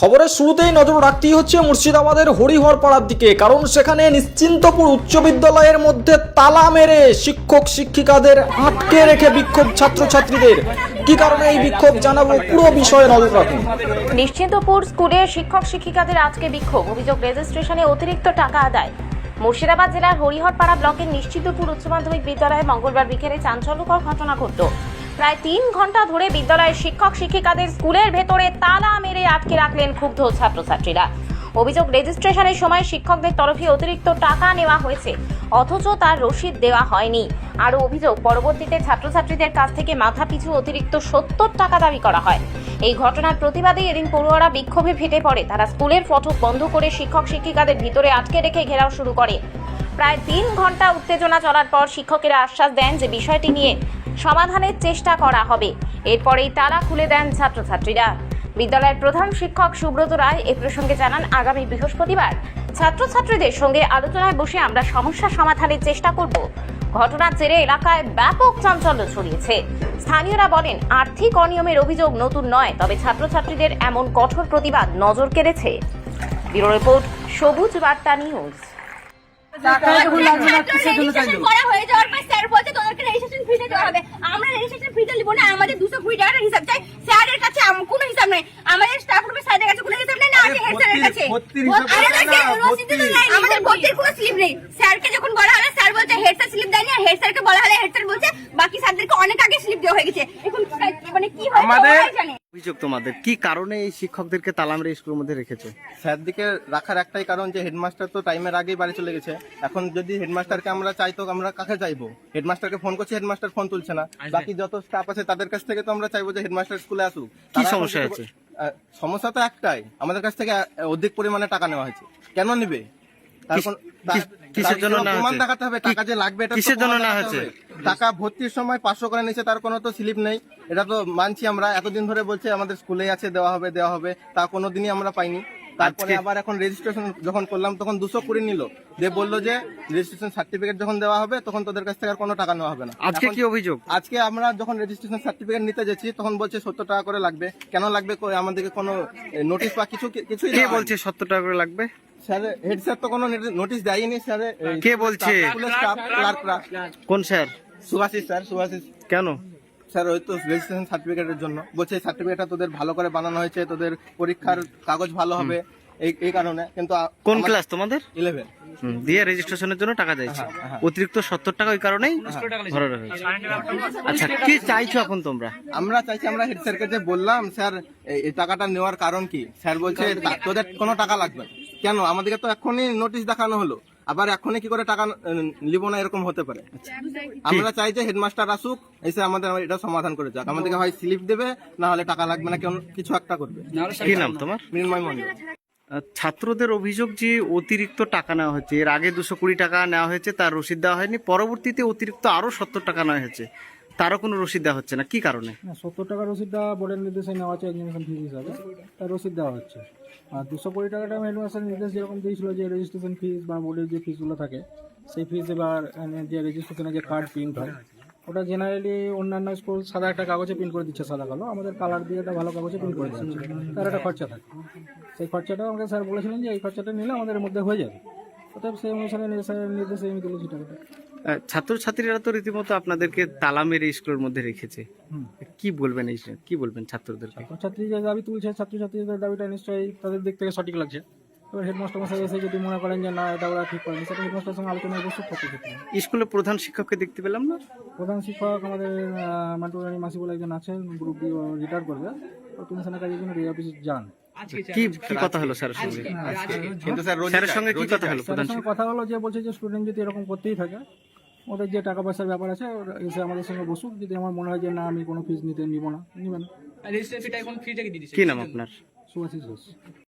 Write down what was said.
খবরের শুরুতেই নজর রাখতেই হচ্ছে মুর্শিদাবাদের হরিহর পাড়ার দিকে, কারণ সেখানে নিশ্চিন্তপুর উচ্চ বিদ্যালয়ের মধ্যে তালা মেরে শিক্ষক, শিক্ষিকাদের আটকে রেখে বিক্ষোভ ছাত্রছাত্রীদের। কি কারণে এই বিক্ষোভ জানাব পুরো বিষয়ে নজর রাখুন। নিশ্চিন্তপুর স্কুলে শিক্ষক, শিক্ষিকাদের আজকে বিক্ষোভ, অভিযোগ রেজিস্ট্রেশনে অতিরিক্ত টাকা আদায়। মুর্শিদাবাদ জেলার হরিহরপাড়া ব্লকের নিশ্চিন্তপুর উচ্চ মাধ্যমিক বিদ্যালয়ে মঙ্গলবার বিকেলে চাঞ্চল্যকর ঘটনা ঘটল। প্রায় তিন ঘণ্টা ধরে বিদ্যালয়ের শিক্ষক শিক্ষিকাদের স্কুলের ভেতরে তালা মেরে আটকে রাখলেন ক্ষুব্ধ ছাত্রছাত্রীরা। অভিযোগ রেজিস্ট্রেশনের সময় শিক্ষকদের তরফে অতিরিক্ত টাকা নেওয়া হয়েছে, অথচ তার রসিদ দেওয়া হয়নি। আরও অভিযোগ, পরবর্তীতে ছাত্রছাত্রীদের কাছ থেকে মাথা পিছু অতিরিক্ত সত্তর টাকা দাবি করা হয়। এই ঘটনার প্রতিবাদে এদিন পড়ুয়ারা বিক্ষোভে ফেটে পড়ে। তারা স্কুলের ফটক বন্ধ করে শিক্ষক শিক্ষিকাদের ভিতরে আটকে রেখে ঘেরাও শুরু করে। প্রায় তিন ঘণ্টা উত্তেজনা চলার পর শিক্ষকেরা আশ্বাস দেন যে বিষয়টি নিয়ে সমাধানের চেষ্টা করা হবে। এরপরেই তালা খুলে দেন ছাত্রছাত্রীরা। বিদ্যালয়ের প্রধান শিক্ষক সুব্রত রায় এ প্রসঙ্গে জানান, আগামী বৃহস্পতিবার ছাত্রছাত্রীদের সঙ্গে আলোচনায় বসে আমরা সমস্যা সমাধানের চেষ্টা করব। ঘটনার জেরে এলাকায় ব্যাপক চাঞ্চল্য ছড়িয়েছে। স্থানীয়রা বলেন, আর্থিক অনিয়মের অভিযোগ নতুন নয়, তবে ছাত্রছাত্রীদের এমন কঠোর প্রতিবাদ নজর কেড়েছে। ব্যুরো রিপোর্ট, সবুজ বার্তা নিউজ। আমাদের দুশো কুড়ি টাকার হিসাব চাই। স্যারের কাছে কোনো হিসাব নেই। আমাদের স্টাফ রুমে স্যারের কাছে কোনো হিসাব নেই না আছে স্যারের কাছে। আমাদের ভর্তির। ভর্তির কোনো স্লিপ নেই। স্যারকে যখন বলা হলো স্যার বলছে হেড স্যার স্লিপ দেয়নি। আর হেড স্যারকে বলা হলে হেড স্যার বলছে বাকি স্যারদেরকে অনেক আগে স্লিপ দেওয়া হয়ে গেছে। এখন মানে কি হয় আমাদের- অভিযোগ তোমাদের? কি কারণে এই শিক্ষকদেরকে তালা মেরে স্কুলের মধ্যে রেখেছো? স্যার দিকে রাখার একটাই কারণ যে হেডমাস্টার তো টাইমের আগেই বাড়ি চলে গেছে। এখন যদি হেডমাস্টারকে আমরা চাইতো আমরা কাকে চাইব? হেডমাস্টারকে ফোন করছি হেডমাস্টার ফোন তুলছে না। বাকি যত স্টাফ আছে তাদের কাছ থেকে তো আমরা চাইব যে হেডমাস্টার স্কুলে আসুক। কি সমস্যা আছে? আহ, সমস্যা তো একটাই। আমাদের কাছ থেকে অধিক পরিমাণে টাকা নেওয়া হয়েছে। কেন নিবে? তার কোন- কিসের জন্য প্রমাণ দেখাতে হবে টাকা যে লাগবে এটা কিসের জন্য নেওয়া হয়েছে? টাকা ভর্তির সময় পাঁচশো করে নিয়েছে তার কোনো তো স্লিপ নেই। এটা তো মানছি আমরা এতদিন ধরে বলছে আমাদের স্কুলে আছে দেওয়া হবে দেওয়া হবে তা কোনোদিনই আমরা পাইনি। তারপরে আবার এখন রেজিস্ট্রেশন যখন করলাম তখন দুশো কুড়ি নিল। দিয়ে বলল যে রেজিস্ট্রেশন সার্টিফিকেট যখন দেওয়া হবে তখন তোদের কাছ থেকে আর কোনো টাকা নেওয়া হবে না। আজকে কি অভিযোগ? আজকে আমরা যখন রেজিস্ট্রেশন সার্টিফিকেট নিতে যাচ্ছি তখন বলছে সত্তর টাকা করে লাগবে। কেন লাগবে আমাদেরকে কোনো নোটিশ বা কিছু কিছুই কে বলছে সত্তর টাকা করে লাগবে? স্যার হেড স্যার তো কোনো নোটিশ দেয়নি স্যার। কে বলছে? কোন স্যার? সুভাষিস স্যার সুভাষিস। কেন? স্যার ওই তো রেজিস্ট্রেশন সার্টিফিকেটের জন্য। বলছে সার্টিফিকেটটা তোদের ভালো করে বানানো হয়েছে তোদের পরীক্ষার কাগজ ভালো হবে। এই এই কারণে কিন্তু কোন ক্লাস তোমাদের? ইলেভেন দিয়ে রেজিস্ট্রেশনের জন্য টাকা চাইছে। হ্যাঁ, অতিরিক্ত সত্তর টাকা ওই কারণেই হয়েছে। আচ্ছা কি চাইছো এখন তোমরা? আমরা চাইছি আমরা হেড স্যারকে যে বললাম স্যার এই- টাকাটা নেওয়ার কারণ কি? স্যার বলছে তোদের কোনো টাকা লাগবে। কেন? আমাদেরকে তো এখনই নোটিশ দেখানো হলো। আবার এখনই কি করে টাকা নিব না এরকম হতে পারে। আমরা চাই যে হেডমাস্টার আসুক এসে আমাদের এটা সমাধান করে যাক। আমাদেরকে হয় স্লিপ দেবে না হলে টাকা লাগবে না কেন কিছু একটা করবে। কি নাম তোমার? মৃন্ময় মন্ডল ছাত্রদের অভিযোগ যে অতিরিক্ত টাকা নেওয়া হয়েছে এর আগে দুশো কুড়ি টাকা নেওয়া হয়েছে তার রসিদ দেওয়া হয়নি পরবর্তীতে অতিরিক্ত আরও সত্তর টাকা নেওয়া হয়েছে। তারও কোনো রসিদ দেওয়া হচ্ছে না, কি কারণে? সত্তর টাকার রসিদটা বোর্ডের নির্দেশে নেওয়া আছে এক্সামিনেশন ফিস হিসাবে। তার রসিদ দেওয়া হচ্ছে। আর দুশো কোটি টাকাটা হেডমাস্টার নির্দেশ যেরকম দিয়েছিল যে রেজিস্ট্রেশন ফিস বা বোর্ডের যে ফিসগুলো থাকে, সেই ফিস এবার যে রেজিস্ট্রেশনের যে কার্ড প্রিন্ট হয়, ওটা জেনারেলি অন্যান্য স্কুল সাদা একটা কাগজে প্রিন্ট করে দিচ্ছে, সাদা কালো। আমাদের কালার দিয়ে একটা ভালো কাগজে প্রিন্ট করে দিচ্ছে। তার একটা খরচা থাকে। সেই খরচাটা আমাকে স্যার বলেছিলেন যে এই খরচাটা নিলে আমাদের মধ্যে হয়ে যাবে। অতএব সেই অনুসারে স্যারের নির্দেশে আমি তুলেছি টাকাটা। ছাত্রছাত্রীরা তো রীতিমতো আপনাদেরকে তালা মেরে স্কুলের মধ্যে রেখেছে। কি বলবেন এই কি বলবেন ছাত্রদের ছাত্রী যে দাবি তুলছে ছাত্রছাত্রীদের দাবিটা নিশ্চয়ই তাদের দিক থেকে সঠিক লাগছে। এবার হেডমাস্টার মশাই এসে যদি মনে করেন যে না এটা ওরা ঠিক করেনি সেটা হেডমাস্টার সঙ্গে আলোচনায় বসে ছাত্রছাত্রী স্কুলের প্রধান শিক্ষককে দেখতে পেলাম না? প্রধান শিক্ষক আমাদের মাসি বলে একজন আছেন গ্রুপ ডি রিটায়ার করবে। তো তুমি সেখানে কাজের জন্য রিয়া অফিসে যান। কি কি কথা হলো স্যারের সঙ্গে? কিন্তু স্যার স্যারের সঙ্গে কি কথা হলো প্রধান স্যারের সঙ্গে কথা হলো যে বলছে যে স্টুডেন্ট যদি এরকম করতেই থাকে ওদের যে টাকা পয়সার ব্যাপার আছে ওরা এসে আমাদের সঙ্গে বসুক। যদি আমার মনে হয় যে না আমি কোনো ফিজ নিতে নিব না নিবে না। কি নাম আপনার? সুভাষিস ঘোষ।